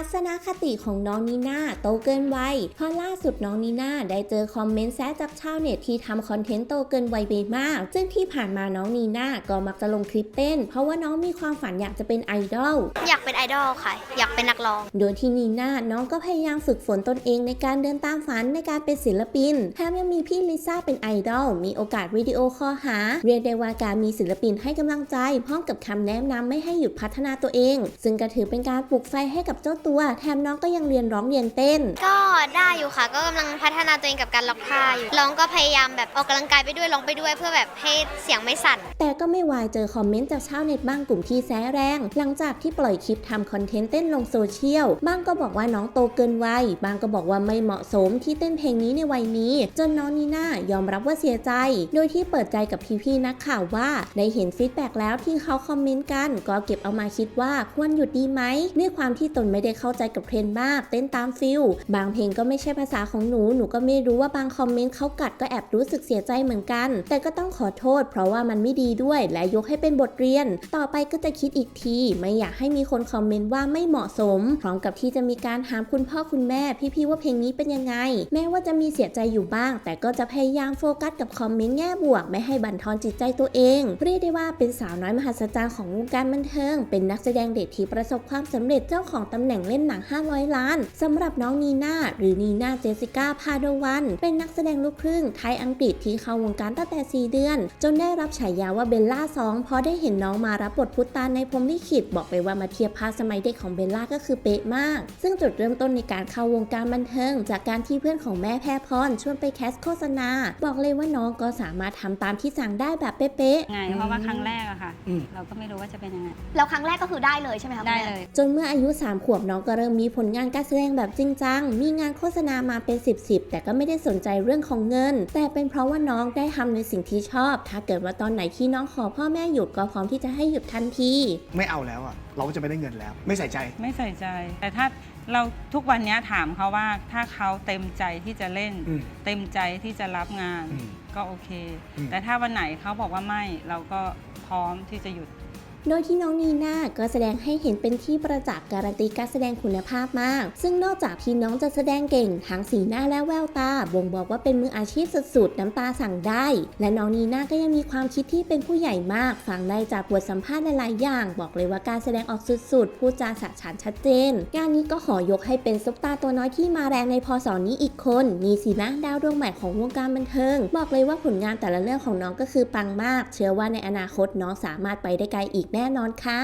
ทัศนคติของน้องนีน่าโตเกินวัยเพราะล่าสุดน้องนีน่าได้เจอคอมเมนต์แซะจากชาวเน็ตที่ทำคอนเทนต์โตเกินวัยไปมาก ซึ่งที่ผ่านมาน้องนีน่าก็มักจะลงคลิปเต้น เพราะว่าน้องมีความฝันอยากจะเป็นไอดอล อยากเป็นไอดอลค่ะ อยากเป็นนักร้อง โดยที่นีน่าน้องก็พยายามฝึกฝนตนเองในการเดินตามฝันในการเป็นศิลปิน แถมยังมีพี่ลิซ่าเป็นไอดอล มีโอกาสวิดีโอคอลหา เรียกได้ว่าการมีศิลปินให้กำลังใจพร้อมกับคำแนะนำไม่ให้หยุดพัฒนาตัวเอง ซึ่งก็ถือเป็นการปลุกไฟให้กับเจ้าตัวแถมน้องก็ยังเรียนร้องเรียนเต้น ก็ได้อยู่ค่ะ ก็กำลังพัฒนาตัวเองกับการล็อกท่าอยู่ร้องก็พยายามแบบออกกำลังกายไปด้วยร้องไปด้วย เพื่อแบบให้เสียงไม่สั่น แต่ก็ไม่วายเจอคอมเมนต์จากชาวเน็ตบ้างกลุ่มที่แซะแรง หลังจากที่ปล่อยคลิปทำคอนเทนต์เต้นลงโซเชียลบ้างก็บอกว่าน้องโตเกินวัยบางก็บอกว่าไม่เหมาะสมที่เต้นเพลงนี้ในวัยนี้ จนน้องนีน่ายอมรับว่าเสียใจ โดยที่เปิดใจกับพี่ๆนักข่าวว่า ได้เห็นฟีดแบ็กแล้วที่เขาคอมเมนต์กัน ก็เก็บเอามาคิดว่าควรหยุดดีไหมด้วยความที่ตนไม่ได้เข้าใจกับเทรนด์มาก เต้นตามฟิลบางเพลงก็ไม่ใช่ภาษาของหนู หนูก็ไม่รู้ว่าบางคอมเมนต์เขากัดก็แอบรู้สึกเสียใจเหมือนกัน แต่ก็ต้องขอโทษ เพราะว่ามันไม่ดีด้วย และยกให้เป็นบทเรียน ต่อไปก็จะคิดอีกที ไม่อยากให้มีคนคอมเมนต์ว่าไม่เหมาะสม พร้อมกับที่จะมีการถามคุณพ่อคุณแม่ พี่ๆว่าเพลงนี้เป็นยังไง แม้ว่าจะมีเสียใจอยู่บ้าง แต่ก็จะพยายามโฟกัสกับคอมเมนต์แง่บวก ไม่ให้บั่นทอนจิตใจตัวเองเรียกได้ว่าเป็นสาวน้อยมหัศจรรย์ของวงการบันเทิง เป็นนักแสดงเด็กที่ประสบความสำเร็จเจ้าของตำแหน่งเล่นหนัง 500 ล้านสำหรับน้องนีน่าหรือนีน่าเจสสิก้าพาโดวัน เป็นนักแสดงลูกครึ่งไทยอังกฤษที่เข้าวงการตั้งแต่ 4 เดือน จนได้รับฉายาว่าเบลล่า2เพราะได้เห็นน้องมารับบทพุตตานในพรหมลิขิตบอกไปว่ามาเทียบภาพสมัยเด็กของเบลล่าก็คือเป๊ะมาก ซึ่งจุดเริ่มต้นในการเข้าวงการบันเทิง จากการที่เพื่อนของแม่แพรพรชวนไปแคสโฆษณา บอกเลยว่าน้องก็สามารถทำตามที่สั่งได้แบบเป๊ะๆไงเพราะว่าครั้งแรกอะค่ะอืมเราก็ไม่รู้ว่าจะเป็นยังไงแล้วครั้งแรกก็คือได้เลยใช่ไหมคะได้คุณแม่เลย จนเมื่ออายุ 3 ขวบน้องก็เริ่มมีผลงานการแสดงแบบจริงจัง มีงานโฆษณามาเป็น 10 10 แต่ก็ไม่ได้สนใจเรื่องของเงิน แต่เป็นเพราะว่าน้องได้ทำในสิ่งที่ชอบ ถ้าเกิดว่าตอนไหนที่น้องขอพ่อแม่หยุดก็พร้อมที่จะให้หยุดทันที ไม่เอาแล้วอะ เราก็จะไม่ได้เงินแล้ว ไม่ใส่ใจ ไม่ใส่ใจ แต่ถ้าเราทุกวันเนี้ยถามเขาว่าถ้าเขาเต็มใจที่จะเล่น อืมเต็มใจที่จะรับงานอืมก็โอเค อืม แต่ถ้าวันไหนเขาบอกว่าไม่เราก็พร้อมที่จะหยุด โดยที่น้องนีน่าก็แสดงให้เห็นเป็นที่ประจักษ์การันตีการแสดงคุณภาพมาก ซึ่งนอกจากที่น้องจะแสดงเก่งทั้งสีหน้าและแววตา บ่งบอกว่าเป็นมืออาชีพสุดๆ น้ำตาสั่งได้ และน้องนีน่าก็ยังมีความคิดที่เป็นผู้ใหญ่มาก ฟังได้จากบทสัมภาษณ์หลายๆอย่าง บอกเลยว่าการแสดงออกสุดๆ พูดจาสะฉานชัดเจนงานนี้ก็ขอยกให้เป็นซุปตาตัวน้อยที่มาแรงในพศนี้อีกคน มีสีหนะดาวดวงใหม่ของวงการบันเทิง บอกเลยว่าผลงานแต่ละเรื่องของน้องก็คือปังมาก เชื่อว่าในอนาคตน้องสามารถไปได้ไกลอีกแน่นอนค่ะ